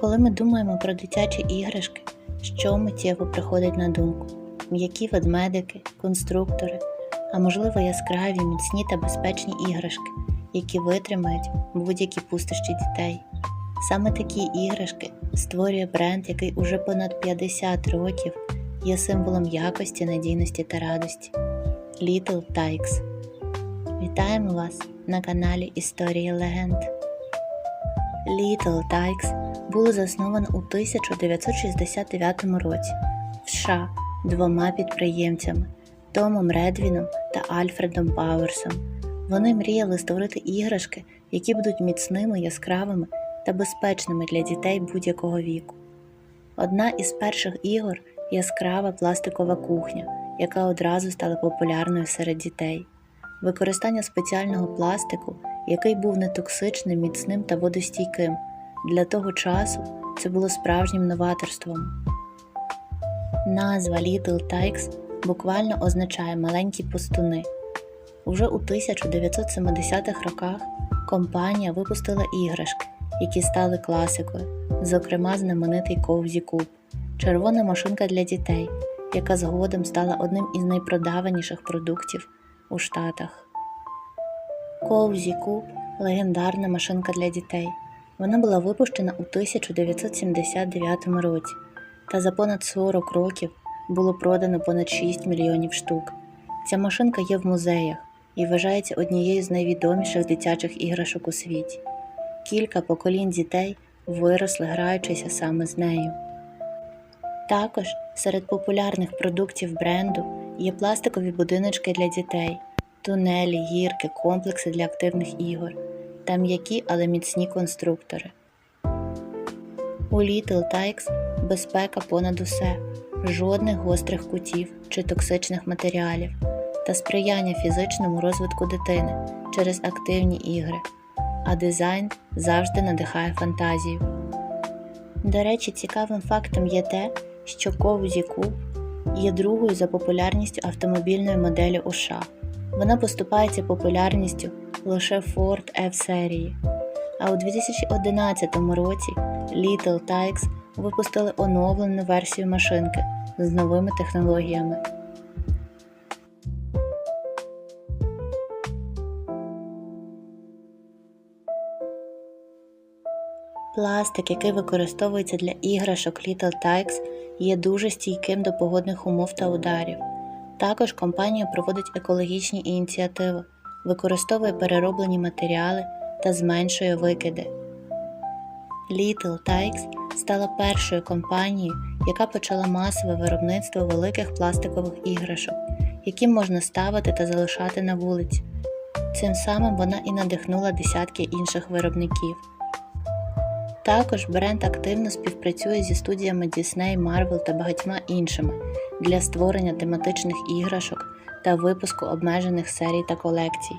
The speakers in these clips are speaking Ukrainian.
Коли ми думаємо про дитячі іграшки, що миттєво приходить на думку? М'які ведмедики, конструктори, а можливо яскраві, міцні та безпечні іграшки, які витримають будь-які пустощі дітей. Саме такі іграшки створює бренд, який уже понад 50 років є символом якості, надійності та радості. Little Tykes. Вітаємо вас на каналі Історії Легенд. Little Tykes було засновано у 1969 році в США двома підприємцями Томом Редвіном та Альфредом Пауерсом. Вони мріяли створити іграшки, які будуть міцними, яскравими та безпечними для дітей будь-якого віку. Одна із перших ігор яскрава пластикова кухня, яка одразу стала популярною серед дітей. Використання спеціального пластику, який був нетоксичним, міцним та водостійким. Для того часу це було справжнім новаторством. Назва Little Tykes буквально означає маленькі пустуни. Уже у 1970-х роках компанія випустила іграшки, які стали класикою, зокрема знаменитий Ковзі Куб, червона машинка для дітей, яка згодом стала одним із найпродаваніших продуктів у Штатах. Ковзі Куб легендарна машинка для дітей. Вона була випущена у 1979 році, та за понад 40 років було продано понад 6 мільйонів штук. Ця машинка є в музеях і вважається однією з найвідоміших дитячих іграшок у світі. Кілька поколінь дітей виросли, граючися саме з нею. Також серед популярних продуктів бренду є пластикові будиночки для дітей, тунелі, гірки, комплекси для активних ігор та м'які, але міцні конструктори. У Little Tykes безпека понад усе, жодних гострих кутів чи токсичних матеріалів та сприяння фізичному розвитку дитини через активні ігри, а дизайн завжди надихає фантазію. До речі, цікавим фактом є те, що Cozy Coupe є другою за популярністю автомобільної моделі у США. Вона поступається популярністю лише Ford F-серії. А у 2011 році Little Tykes випустили оновлену версію машинки з новими технологіями. Пластик, який використовується для іграшок Little Tykes, є дуже стійким до погодних умов та ударів. Також компанія проводить екологічні ініціативи, використовує перероблені матеріали та зменшує викиди. Little Tykes стала першою компанією, яка почала масове виробництво великих пластикових іграшок, які можна ставити та залишати на вулиці. Цим самим вона і надихнула десятки інших виробників. Також бренд активно співпрацює зі студіями Disney, Marvel та багатьма іншими для створення тематичних іграшок та випуску обмежених серій та колекцій.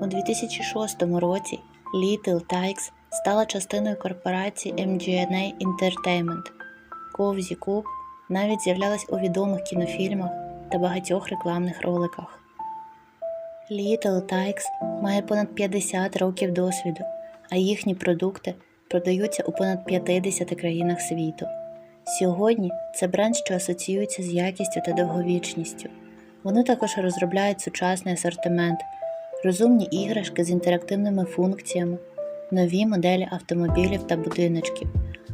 У 2006 році Little Tykes стала частиною корпорації MGNA Entertainment. Cozy Coupe навіть з'являлась у відомих кінофільмах та багатьох рекламних роликах. Little Tykes має понад 50 років досвіду, а їхні продукти продаються у понад 50 країнах світу. Сьогодні це бренд, що асоціюється з якістю та довговічністю. Вони також розробляють сучасний асортимент, розумні іграшки з інтерактивними функціями, нові моделі автомобілів та будиночків,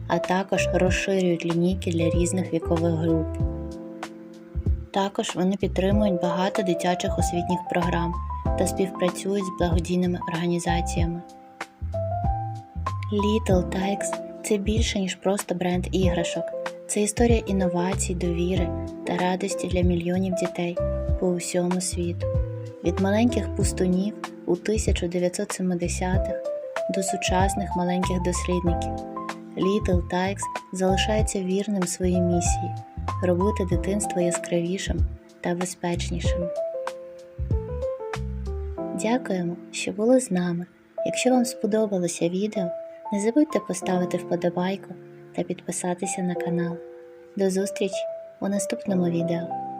а також розширюють лінійки для різних вікових груп. Також вони підтримують багато дитячих освітніх програм та співпрацюють з благодійними організаціями. Little Tykes – це більше, ніж просто бренд іграшок. Це історія інновацій, довіри та радості для мільйонів дітей по усьому світу. Від маленьких пустунів у 1970-х до сучасних маленьких дослідників. Little Tykes залишається вірним своїй місії робити дитинство яскравішим та безпечнішим. Дякуємо, що були з нами. Якщо вам сподобалося відео, не забудьте поставити вподобайку та підписатися на канал. До зустрічі у наступному відео.